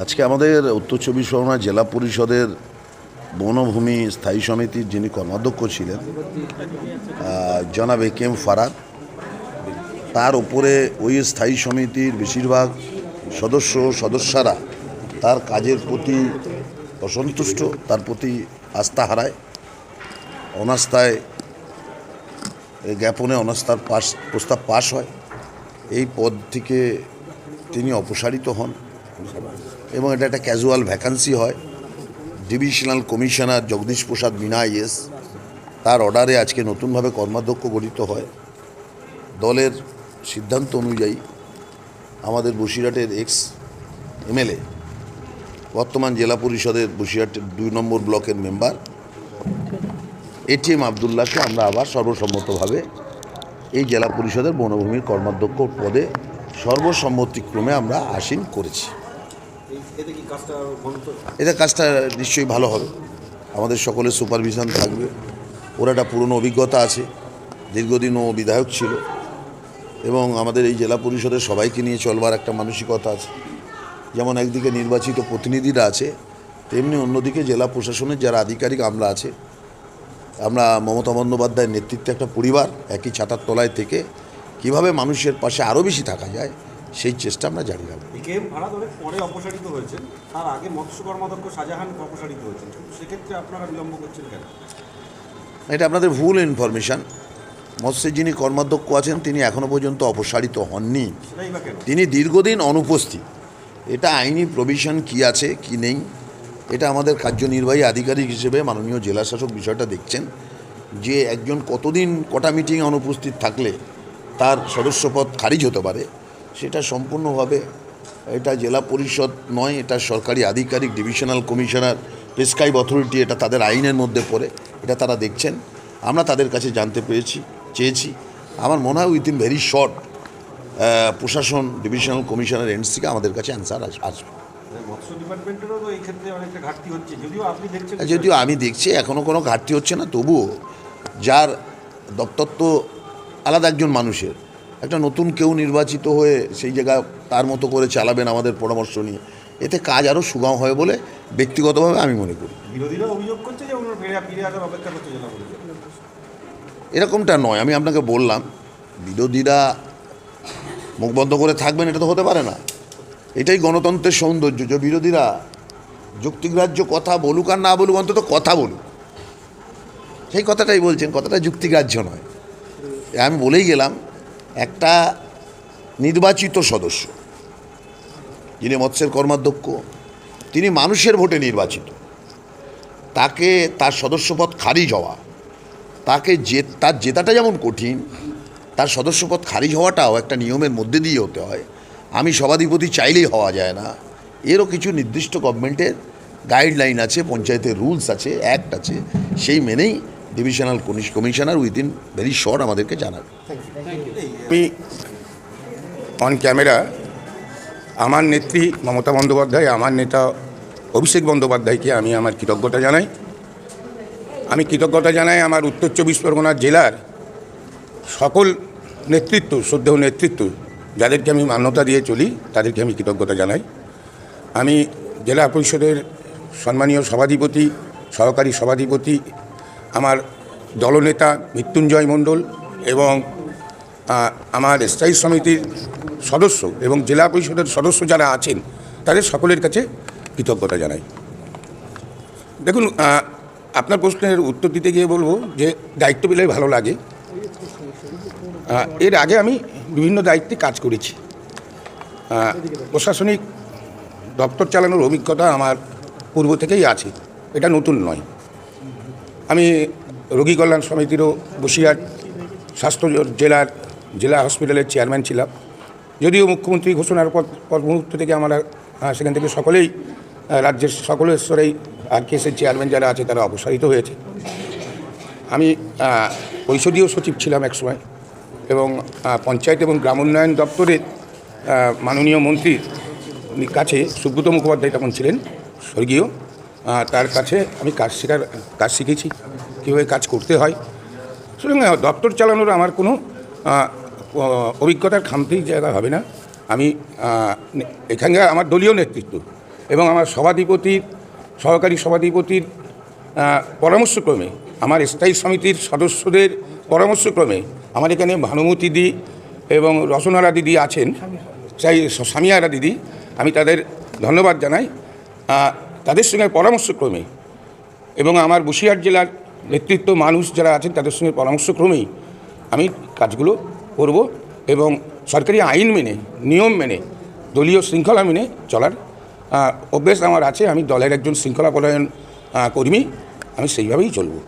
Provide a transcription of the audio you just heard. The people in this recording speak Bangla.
আজকে আমাদের উত্তর চব্বিশ পরগনা জেলা পরিষদের বনভূমি স্থায়ী সমিতির যিনি কর্মাধ্যক্ষ ছিলেন জনাব এ কে এম ফারাদ, তার উপরে ওই স্থায়ী সমিতির বেশিরভাগ সদস্য সদস্যরা তার কাজের প্রতি অসন্তুষ্ট, তার প্রতি আস্থা হারায়। অনাস্থায় জ্ঞাপনে অনাস্থার পাশ, প্রস্তাব পাশ হয়। এই পদ থেকে তিনি অপসারিত হন। এবং এটা একটা ক্যাজুয়াল ভ্যাকান্সি হয়। Divisional commissioner Jagdish Prasad Meena yes তার অর্ডারে আজকে নতুনভাবে কর্মাধ্যক্ষ গঠিত হয়। দলের সিদ্ধান্ত অনুযায়ী আমাদের বসিরহাটের এক্স এমএলএ, বর্তমান জেলা পরিষদের বসিরহাটের দুই নম্বর ব্লকের মেম্বার এটিএম আবদুল্লাহকে আমরা আবার সর্বসম্মতভাবে এই জেলা পরিষদের বনভূমির কর্মাধ্যক্ষ পদে সর্বসম্মতিক্রমে আমরা আসীন করেছি। এদের কাজটা নিশ্চয়ই ভালো হবে। আমাদের সকলের সুপারভিশন থাকবে। ওর একটা পুরনো অভিজ্ঞতা আছে। দীর্ঘদিন ও বিধায়ক ছিল। এবং আমাদের এই জেলা পরিষদের সবাইকে নিয়ে চলবার একটা মানসিকতা আছে। যেমন একদিকে নির্বাচিত প্রতিনিধিরা আছে, তেমনি অন্যদিকে জেলা প্রশাসনের যারা আধিকারিক আমরা আছে, আমরা মমতা বন্দ্যোপাধ্যায়ের নেতৃত্বে একটা পরিবার একই ছাতার তলায় থেকে কীভাবে মানুষের পাশে আরও বেশি থাকা যায় সেই চেষ্টা আমরা জারি রাখব। বিকেএম ভাড়াত অনেক পরে অপসারিত হয়েছেন তার আগে মৎস্য কর্মাধ্যক্ষ শাহজাহান অপসারিত হয়েছেন। সেক্ষেত্রে আপনারা বিলম্ব করছেন কেন? এটা আপনাদের ভুল ইনফরমেশান মৎস্যের যিনি কর্মাধ্যক্ষ আছেন তিনি এখনও পর্যন্ত অপসারিত হননি। তিনি দীর্ঘদিন অনুপস্থিত। এটা আইনি প্রভিশন কি আছে কি নেই এটা আমাদের কার্যনির্বাহী আধিকারিক হিসেবে মাননীয় জেলা শাসক বিষয়টা দেখছেন। যে একজন কতদিন কটা মিটিংয়ে অনুপস্থিত থাকলে তার সদস্যপদ খারিজ হতে পারে সেটা সম্পূর্ণভাবে এটা জেলা পরিষদ নয় এটা সরকারি আধিকারিক ডিভিশনাল কমিশনার প্রেসক্রাইব অথরিটি এটা তাদের আইনের মধ্যে পড়ে এটা তারা দেখছেন। আমরা তাদের কাছে জানতে পেরেছি চেয়েছি। আমার মনে হয় উইথিন ভেরি শর্ট প্রশাসন ডিভিশনাল কমিশনার এন্ডস থেকে আমাদের কাছে অ্যান্সার আসবে। যদিও আমি দেখছি এখনও কোনো ঘাটতি হচ্ছে না তবুও যার দপ্তর তো আলাদা একজন মানুষের। একটা নতুন কেউ নির্বাচিত হয়ে সেই জায়গা তার মতো করে চালাবেন আমাদের পরামর্শ নিয়ে এতে কাজ আরও সুগম হয় বলে ব্যক্তিগতভাবে আমি মনে করি। এরকমটা নয় আমি আপনাকে বললাম বিরোধীরা মুখ বন্ধ করে থাকবেন এটা তো হতে পারে না। এটাই গণতন্ত্রের সৌন্দর্য যে বিরোধীরা যুক্তিগ্রাহ্য কথা বলুক আর না বলুক অন্তত কথা বলুক। সেই কথাটাই বলছেন কথাটা যুক্তিগ্রাহ্য নয়। আমি বলেই গেলাম একটা নির্বাচিত সদস্য, যিনি মৎস্যের কর্মাধ্যক্ষ, তিনি মানুষের ভোটে নির্বাচিত। তাকে তার সদস্যপদ খারিজ হওয়া, তাকে যে, তার জেতাটা যেমন কঠিন, তার সদস্যপদ খারিজ হওয়াটাও একটা নিয়মের মধ্যে দিয়ে হতে হয়। আমি সভাধিপতি চাইলেই হওয়া যায় না। এরও কিছু নির্দিষ্ট গভর্নমেন্টের গাইডলাইন আছে, পঞ্চায়েতের রুলস আছে, অ্যাক্ট আছে, সেই মেনেই divisional commissioner within very short আমাদেরকে জানাবে। আমি অন ক্যামেরা আমার নেত্রী মমতা বন্দ্যোপাধ্যায়, আমার নেতা অভিষেক বন্দ্যোপাধ্যায়কে আমি আমার কৃতজ্ঞতা জানাই। আমি কৃতজ্ঞতা জানাই আমার উত্তর চব্বিশ পরগনা জেলার সকল নেতৃত্ব, শ্রদ্ধেয় নেতৃত্ব, যাদেরকে আমি মান্যতা দিয়ে চলি, তাদেরকে আমি কৃতজ্ঞতা জানাই। আমি জেলা পরিষদের সম্মানীয় সভাধিপতি, সহকারী সভাধিপতি, আমার দলনেতা মৃত্যুঞ্জয় মণ্ডল এবং আমার স্থায়ী সমিতির সদস্য এবং জেলা পরিষদের সদস্য যারা আছেন, তাদের সকলের কাছে কৃতজ্ঞতা জানাই। দেখুন আপনার প্রশ্নের উত্তর দিতে গিয়ে বলব যে দায়িত্ব পেলে ভালো লাগে। এর আগে আমি বিভিন্ন দায়িত্বে কাজ করেছি। প্রশাসনিক দপ্তর চালানোর অভিজ্ঞতা আমার পূর্ব থেকেই আছে, এটা নতুন নয়। আমি রোগী কল্যাণ সমিতিরও বসিরহাট স্বাস্থ্য জেলার জেলা হসপিটালের চেয়ারম্যান ছিলাম। যদিও মুখ্যমন্ত্রী ঘোষণার পর পর মুহূর্ত থেকে আমরা সেখান থেকে সকলেই রাজ্যের সকল স্তরেই আর কেসের চেয়ারম্যান যারা আছে তারা অপসারিত হয়েছে। আমি পরিষদীয় সচিব ছিলাম একসময় এবং পঞ্চায়েত এবং গ্রাম উন্নয়ন দপ্তরের মাননীয় মন্ত্রীর কাছে সুব্রত মুখোপাধ্যায় তখন ছিলেন, স্বর্গীয়। তার কাছে আমি কাজ শেখার, কাজ শিখেছি, কীভাবে কাজ করতে হয়। সুতরাং দপ্তর চালানোর আমার কোনো অভিজ্ঞতার খামতি জায়গা হবে না, আমি এখানকার আমার দলীয় নেতৃত্ব এবং আমার সভাধিপতির, সহকারী সভাধিপতির পরামর্শক্রমে, আমার স্থায়ী সমিতির সদস্যদের পরামর্শক্রমে আমার এখানে ভানুমতি দি এবং রসনারা দিদি আছেন সেই সামিয়ারা দিদি, আমি তাদের ধন্যবাদ জানাই। তাদের সঙ্গে পরামর্শক্রমে এবং আমার বসিরহাট জেলার নেতৃত্ব মানুষ যারা আছেন তাদের সঙ্গে পরামর্শক্রমেই আমি কাজগুলো করব এবং সরকারি আইন মেনে, নিয়ম মেনে, দলীয় শৃঙ্খলা মেনে চলার অভ্যেস আমার আছে। আমি দলের একজন শৃঙ্খলা পরায়ণ কর্মী। আমি সেইভাবেই চলবো।